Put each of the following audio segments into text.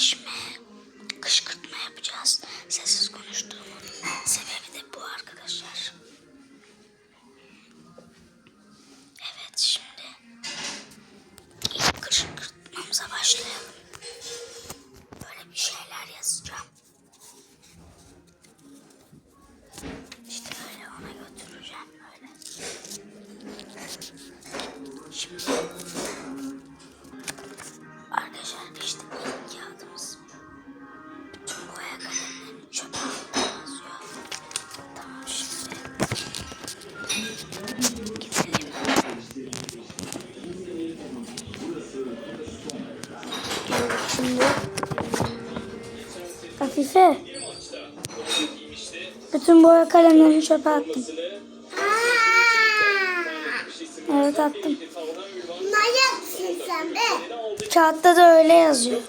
kardeşime kışkırtma yapacağız. Sessiz konuştuğumun sebebi de bu arkadaşlar. Evet şimdi ilk kışkırtmamıza başlayalım. Afife bütün boya kalemlerini çöpe attım. Evet attım. Manyaksın sen be. Kağıtta da öyle yazıyor.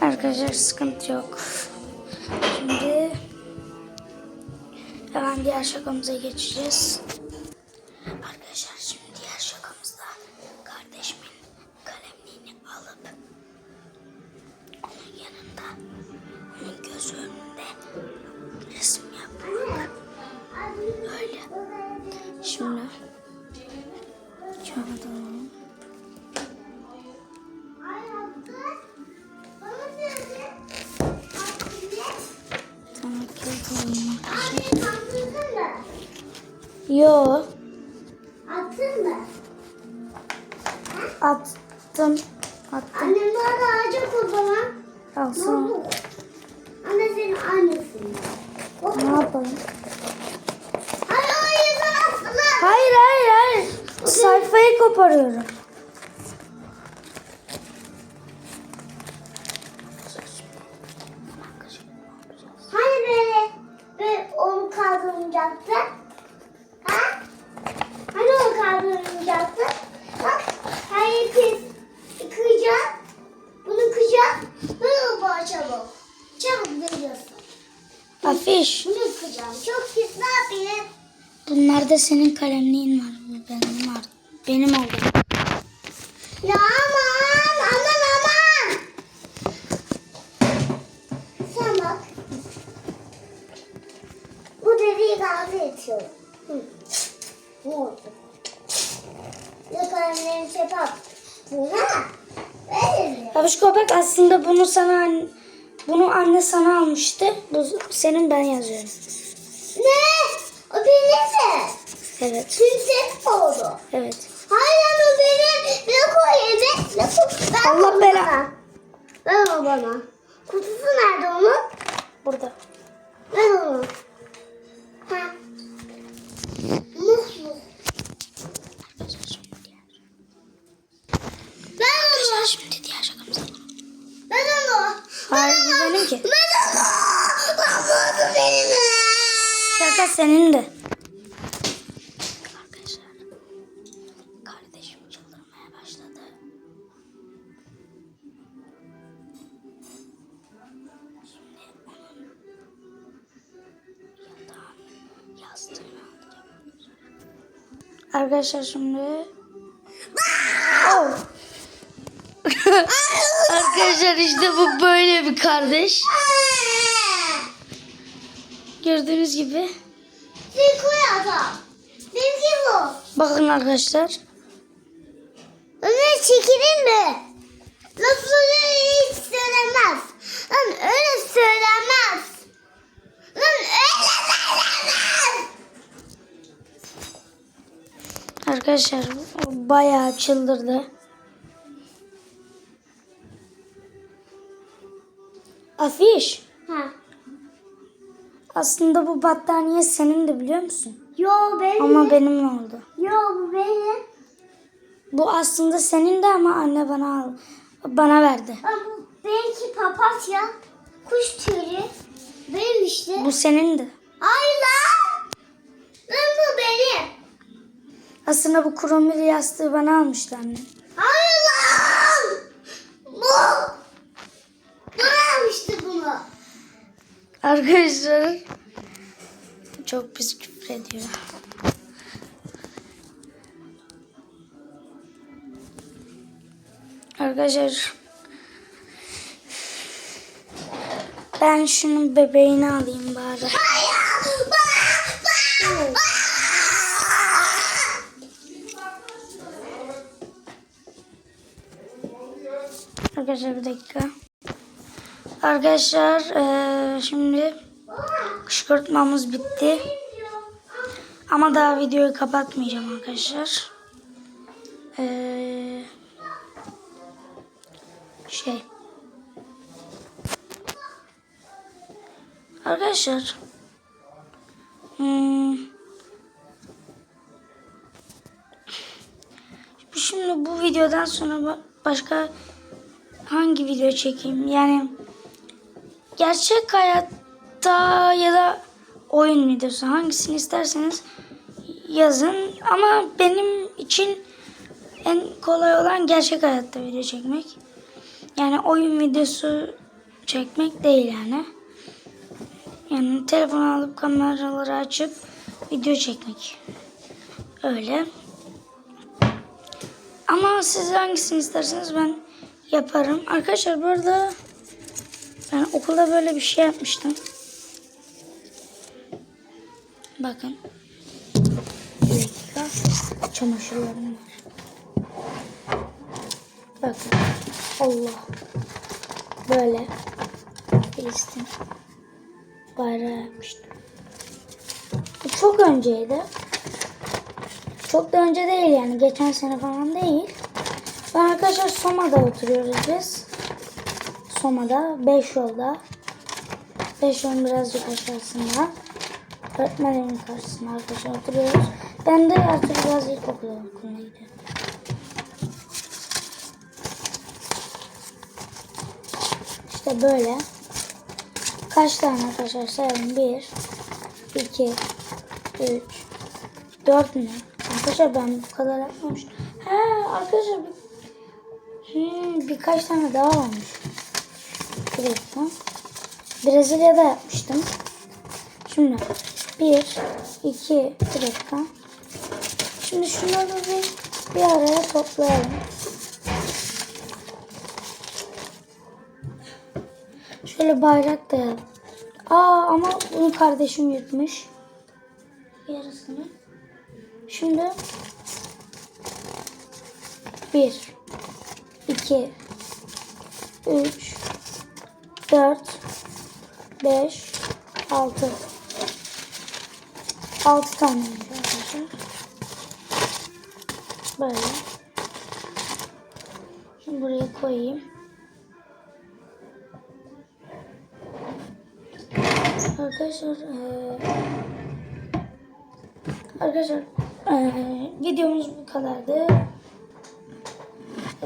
Arkadaşlar sıkıntı yok. Şimdi hemen diğer şakamıza geçeceğiz. Şimdi arkadaşlar. Yo Attın mı? attım. Attım. Annem bana ağaca o zaman. Al Ne sana. oldu? Anne senin annesin. Ne yapalım? Hayır o yüzden attılar. Hayır hayır hayır. Sayfayı koparıyorum. Hani böyle, böyle onu kaldırmayacaktı? Ha? Hani onu kaldırmayacaktı? Bak hayır pis. Kıyacağım. Bunu kıyacağım. Bunu boğa çabuk. Çabuk veriyorsun. Afiş. Bunu kıyacağım. Çok pis ne yapayım? Bunlarda senin kalemliğin var. Gazı etiyor. Hı. Ne oldu? Yakalarını çöpe at. Buna. Verir mi? Afiş köpek aslında bunu sana an- bunu anne sana almıştı. Bu senin ben yazıyorum. Ne? O benim mi? Evet. Kimse oldu. Evet. Hayır o benim. Ne koyayım? Ne koy? Ver Allah bela-. Ver onu bana. Kutusu nerede onun? Burada. Ver onu. Ha. Mutlu. Arkadaşlar şimdi diğer şakamıza. Ver onu. Hayır bu benim ki. Ver onu. Lan bu benim. Şaka senin de. Arkadaşlar kardeşim çıldırmaya başladı. Şimdi onun yatağın yastığını alacağım. Arkadaşlar şimdi Arkadaşlar işte bu böyle bir kardeş. Gördüğünüz gibi. Bakın arkadaşlar. Ömer çekilin mi? Lafını hiç söylemez. Lan öyle söylemez. Lan öyle söylemez. Arkadaşlar bayağı çıldırdı. Afiş. Ha. Aslında bu battaniye senin de biliyor musun? Yo benim. Ama benim oldu. Yo bu benim. Bu aslında senin de ama anne bana al, bana verdi. Ama bu benimki papatya. Kuş tüyü. Benim işte. Bu senin de. Ay lan. Lan bu benim. Aslında bu kromili yastığı bana almıştı anne. Arkadaşlar çok pis küfrediyor. Arkadaşlar ben şunun bebeğini alayım bari. Arkadaşlar bir dakika. Arkadaşlar eee, şimdi kışkırtmamız bitti. Ama daha videoyu kapatmayacağım arkadaşlar. Eee, şey. Arkadaşlar. Hmm, şimdi bu videodan sonra ba- başka hangi video çekeyim? Yani gerçek hayatta ya da oyun videosu hangisini isterseniz yazın. Ama benim için en kolay olan gerçek hayatta video çekmek. Yani oyun videosu çekmek değil yani. Yani telefon alıp kameraları açıp video çekmek. Öyle. Ama siz hangisini isterseniz ben yaparım. Arkadaşlar bu arada ben okulda böyle bir şey yapmıştım. Bakın. Bir dakika. Çamaşırlarım var. Bakın. Allah. Böyle. Filistin. Bayrağı yapmıştım. Bu çok önceydi. Çok da önce değil yani. Geçen sene falan değil. Ben arkadaşlar Soma'da oturuyoruz biz. Soma'da. Beş yolda. Beş yolun birazcık aşağısında. Öğretmenin karşısında arkadaşlar oturuyoruz. Ben de artık biraz ilkokula okuluna gidiyorum. İşte böyle. Kaç tane arkadaşlar sayalım. Bir, iki, üç, dört mü? Arkadaşlar ben bu kadar yapmamıştım. He arkadaşlar bir, hmm, birkaç tane daha varmış. Bir dakika. Brezilya'da yapmıştım. Şimdi bir, iki, bir. Şimdi şunları bir, bir araya toplayalım. Şöyle bayrak da yap. Aa ama bunu kardeşim yutmuş. Yarısını. Şimdi bir, iki, üç, dört, beş, altı. Altı tane olmuş arkadaşlar. Böyle. Şimdi buraya koyayım. Arkadaşlar eee, arkadaşlar eee, videomuz bu kadardı.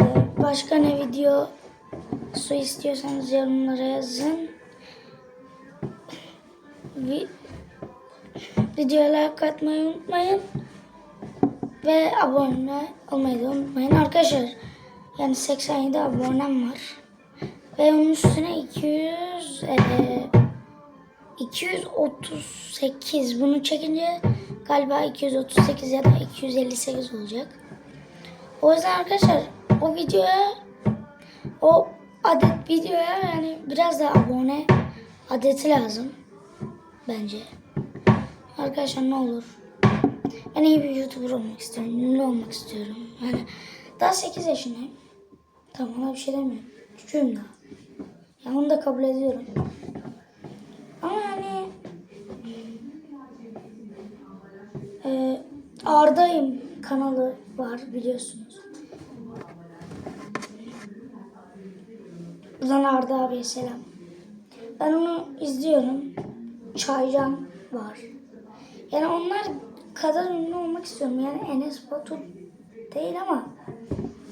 Eee, başka ne video su istiyorsanız yorumlara yazın. Vi- videoya like atmayı unutmayın. Ve abone olmayı da unutmayın. Arkadaşlar yani 87 abonem var. Ve onun üstüne 200 eee 238 bunu çekince galiba 238 ya da 258 olacak. O yüzden arkadaşlar o videoya o adet videoya yani biraz da abone adeti lazım bence. Arkadaşlar ne olur. Ben iyi bir YouTuber olmak istiyorum. Ünlü olmak istiyorum. Yani daha 8 yaşındayım. Tamam bir şey demiyorum. Küçüğüm daha. Ya onu da kabul ediyorum. Ama yani e, Arda'yım kanalı var biliyorsunuz. Buradan Arda abiye selam. Ben onu izliyorum. Çaycan var. Yani onlar kadar ünlü olmak istiyorum. Yani Enes Batur değil ama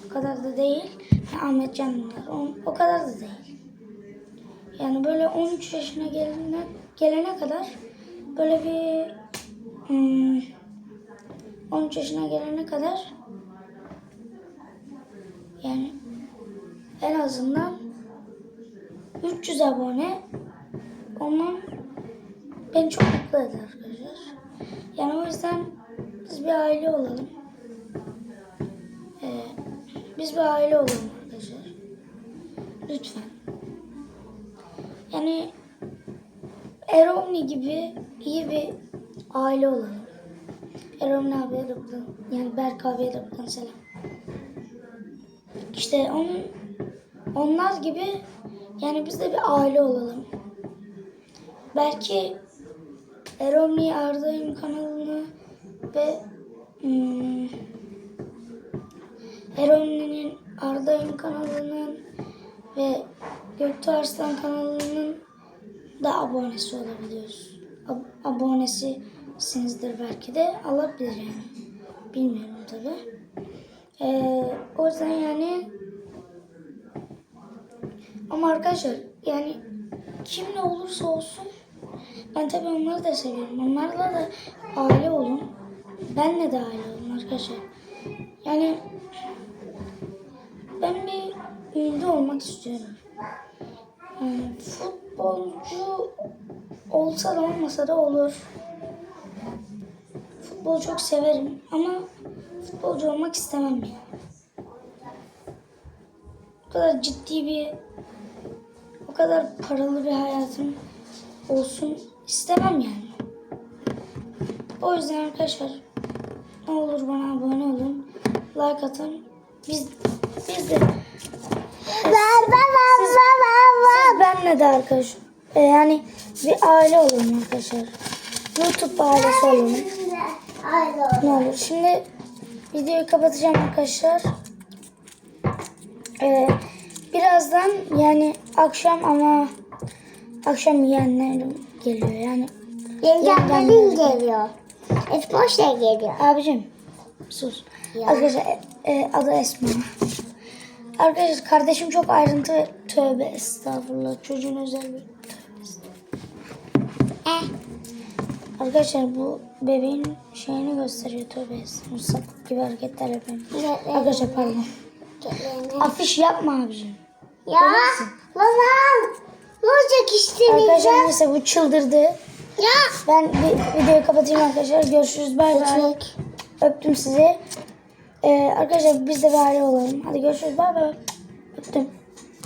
o kadar da değil. Yani Ahmet o, o kadar da değil. Yani böyle 13 yaşına gelene, gelene kadar böyle bir hmm, 13 yaşına gelene kadar yani en azından 300 abone ondan beni çok mutlu eder arkadaşlar. Yani o yüzden biz bir aile olalım. Ee, biz bir aile olalım arkadaşlar. Lütfen. Yani Eromni gibi iyi bir aile olalım. Eromni abiye de buradan, yani Berk abiye de buradan selam. İşte onun, onlar gibi yani biz de bir aile olalım. Belki Eromni Arda'nın kanalını ve hmm, Eromni'nin Arda'nın kanalının ve Göktuğ Arslan kanalının da abonesi olabiliyoruz. Ab- abonesisinizdir belki de. Allah bilir yani. Bilmiyorum tabi. Ee, o yüzden yani ama arkadaşlar yani kimle olursa olsun ben tabii onları da seviyorum. Onlarla da aile olun. Benle de aile olun arkadaşlar. Yani ben bir ünlü olmak istiyorum. Yani futbolcu olsa da olmasa da olur. Futbolu çok severim ama futbolcu olmak istemem yani. O kadar ciddi bir, o kadar paralı bir hayatım olsun istemem yani. O yüzden arkadaşlar ne olur bana abone olun, like atın. Biz biz de siz benle de arkadaş e, yani bir aile olun arkadaşlar. YouTube ailesi olun. Ne olur. Şimdi videoyu kapatacağım arkadaşlar. Ee, birazdan yani akşam ama akşam yiyenlerim geliyor yani. Yengemlerin geliyor. Espoş da geliyor. Abicim sus. Ya. Arkadaşlar e, e, adı Esma. Arkadaşlar kardeşim çok ayrıntı tövbe estağfurullah çocuğun özel bir. Eh. Arkadaşlar bu bebeğin şeyini gösteriyor tövbe estağfurullah. Sapık gibi hareketler yapıyorum. Arkadaşlar pardon. Afiş yapma abicim. Ya babam ne olacak işte Arkadaşlar neyse bu çıldırdı. Ya. Ben bir videoyu kapatayım arkadaşlar. Görüşürüz. Bay bay. Öptüm sizi. Ee, arkadaşlar biz de bir aile olalım. Hadi görüşürüz. Bay bay. Öptüm.